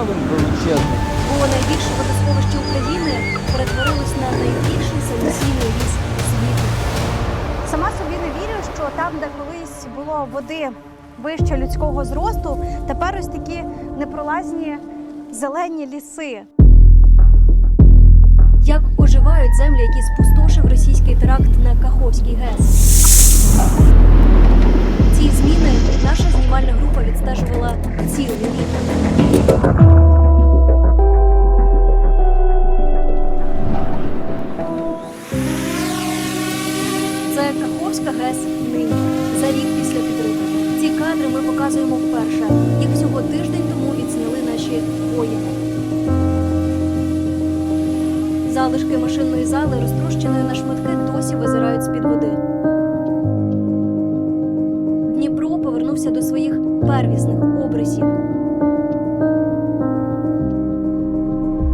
обставин величезних. Бо найбільше водосховище України перетворилось на найбільший санкційний ліс світу. Сама собі не вірю, що там, де колись було води вище людського зросту, тепер ось такі непролазні зелені ліси. Як оживають землі, які спустошив російський теракт на Каховський ГЕС. Ці змі показуємо вперше. Їх всього тиждень тому відзняли наші воїни. Залишки машинної зали, розтрощеної на шматки, досі визирають з-під води. Дніпро повернувся до своїх первісних обрисів.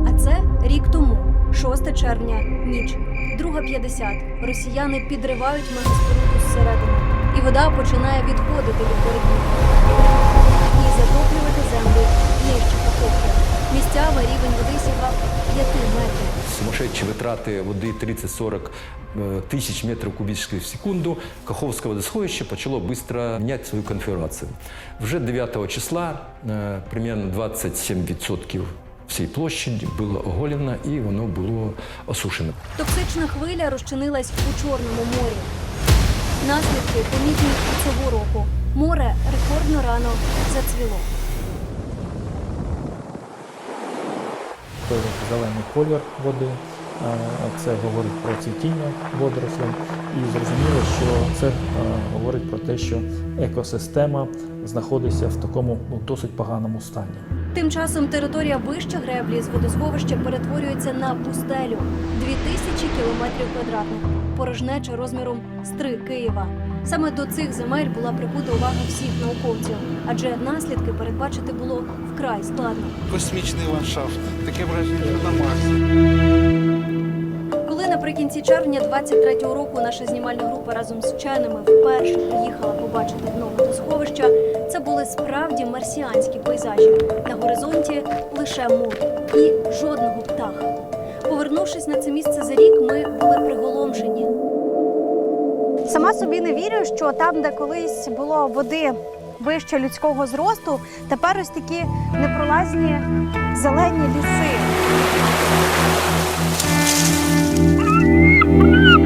А це рік тому, 6 червня, ніч, 2.50. Росіяни підривають мегаспоруду зсередини, і вода починає відходити від берегів і затоплювати землю нижче Каховки. Місцями рівень води сягав 5 метрів. Сумасшедшие витрати води 30-40 е, тисяч метрів кубічних в секунду. Каховське водосховище почало швидко міняти свою конфігурацію. Вже 9 числа примерно 27% всієї площі було оголено і воно було осушено. Токсична хвиля розчинилась у Чорному морі. Наслідки помітні цього року. Море рекордно рано зацвіло. зелений колір води. е, Це говорить про цвітіння водорослей. І зрозуміло, що це е, говорить про те, що екосистема знаходиться в такому ну, досить поганому стані. Тим часом територія вище греблі з водосховища перетворюється на пустелю 2000 кілометрів квадратних, порожнеча розміром з три Києва. Саме до цих земель була прикута увага всіх науковців, адже наслідки передбачити було вкрай складно. космічний ландшафт. Таке враження, що на Марсі. Коли наприкінці червня 23-го року наша знімальна група разом з вченими вперше приїхала побачити дно водосховища, це були справді марсіанські пейзажі. На горизонті лише море і жодного птаха. Повернувшись на це місце за рік, ми були приголомшені. Сама собі не вірю, що там, де колись було води вище людського зросту, тепер ось такі непролазні зелені ліси.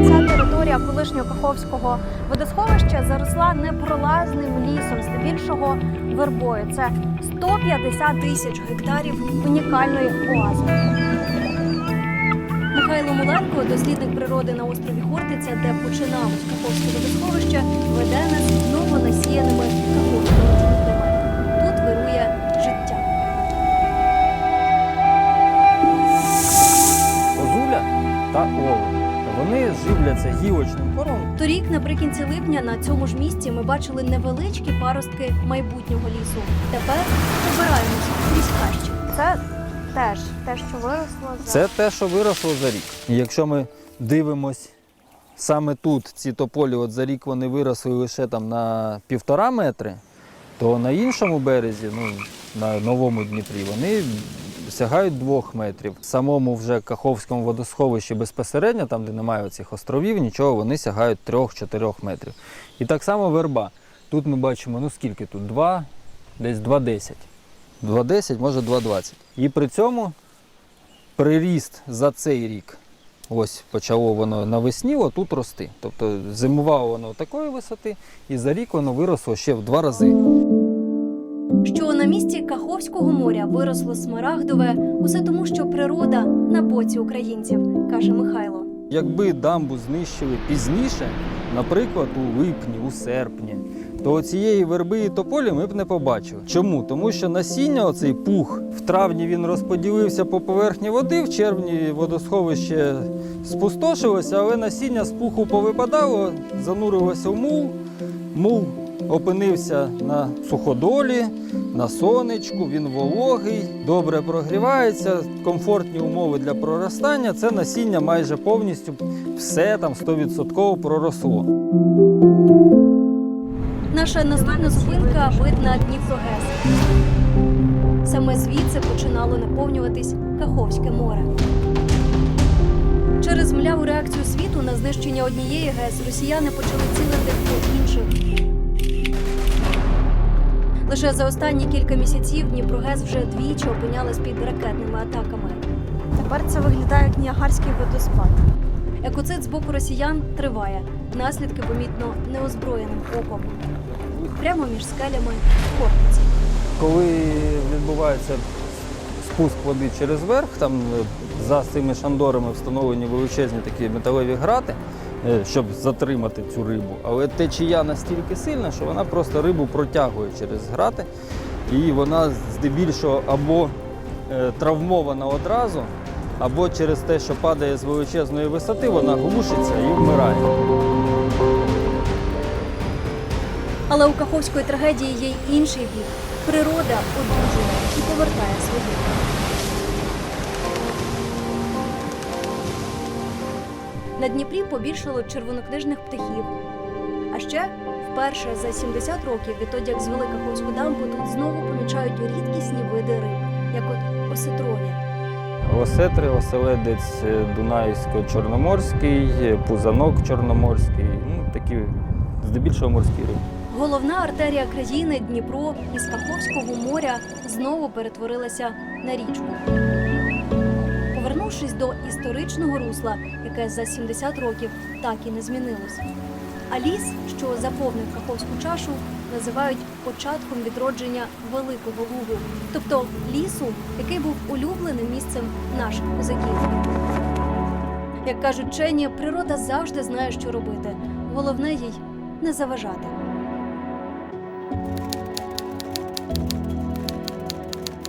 Ця територія колишнього Каховського водосховища заросла непролазним лісом, здебільшого вербою. Це 150 тисяч гектарів унікальної оази. Михайло Муленко, дослідник природи на острові Хортиця, де починалось Каховське водосховище, веде нас новонасіяними каховськими джунглями. Тут вирує життя. козуля та олень. Вони живляться гілочним кормом. Торік, наприкінці липня, на цьому ж місці ми бачили невеличкі паростки майбутнього лісу. Тепер те, що виросло. за- Це те, що виросло за рік. І якщо ми дивимось саме тут, ці тополі, от за рік вони виросли лише там на півтора метри, то на іншому березі, ну, на новому Дніпрі, вони сягають двох метрів. В самому вже Каховському водосховищі безпосередньо, там, де немає цих островів, нічого, вони сягають трьох-чотирьох метрів. І так само верба. Тут ми бачимо, ну скільки тут? Два, десь 2,10. 2,10, може 2,20. І при цьому приріст за цей рік. Ось почало воно навесні отут рости. Тобто зимувало воно такої висоти, і за рік воно виросло ще в два рази. Що на місці Каховського моря виросло смарагдове, усе тому, що природа на боці українців, каже Михайло. Якби дамбу знищили пізніше, наприклад, у липні, у серпні, то цієї верби і тополі ми б не побачили. Чому? Тому що насіння, оцей пух, в травні він розподілився по поверхні води, в червні водосховище спустошилося, але насіння з пуху повипадало, занурилося в мул. Мул опинився на суходолі, на сонечку, він вологий, добре прогрівається, комфортні умови для проростання. Це насіння майже повністю все там 100% проросло. Наша наступна зупинка вид на Дніпрогес. Саме звідси починало наповнюватись Каховське море. Через мляву реакцію світу на знищення однієї ГЕС росіяни почали цілити по інших. Лише за останні кілька місяців Дніпрогес вже двічі опинялась під ракетними атаками. Тепер це виглядає як Ніагарський водоспад. Екоцид з боку росіян триває. Наслідки помітно неозброєним оком. Прямо між скелями Хортиці. Коли відбувається спуск води через верх, там е, за цими шандорами встановлені величезні такі металеві грати, е, щоб затримати цю рибу. Але течія настільки сильна, що вона просто рибу протягує через грати, і вона здебільшого або е, травмована одразу, або через те, що падає з величезної висоти, вона глушиться і вмирає. Але у Каховської трагедії є й інший бік. Природа одужує і повертає своє. На Дніпрі побільшало червонокнижних птахів. А ще вперше за 70 років відтоді, як звели Каховську дамбу, тут знову помічають рідкісні види риб, як от осетрові. Осетри, оселедець е, Дунайсько-Чорноморський, пузанок чорноморський, ну такі здебільшого морські риби. Головна артерія країни Дніпро із Каховського моря знову перетворилася на річку. Повернувшись до історичного русла, яке за 70 років так і не змінилось. А ліс, що заповнив Каховську чашу, називають початком відродження Великого Лугу, тобто лісу, який був улюбленим місцем наших козаків. Як кажуть вчені, природа завжди знає, що робити. Головне їй не заважати.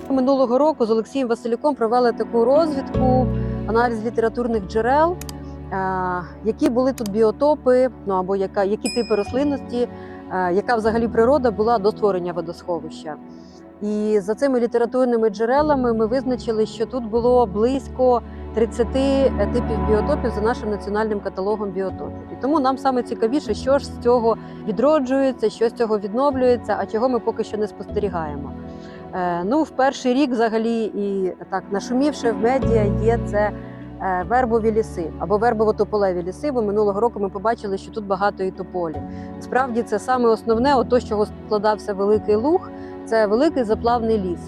Минулого року з Олексієм Василюком провели таку розвідку, аналіз літературних джерел, е, які були тут біотопи, ну або яка, які типи рослинності, е, яка взагалі природа була до створення водосховища. І за цими літературними джерелами ми визначили, що тут було близько 30 типів біотопів за нашим національним каталогом біотопів. І тому нам саме цікавіше, що ж з цього відроджується, що з цього відновлюється, а чого ми поки що не спостерігаємо. Е, Ну, в перший рік взагалі і так нашумівши в медіа є це е, вербові ліси або вербово-тополеві ліси, бо минулого року ми побачили, що тут багато і тополі. Справді це саме основне, ото з чого складався великий луг, це великий заплавний ліс.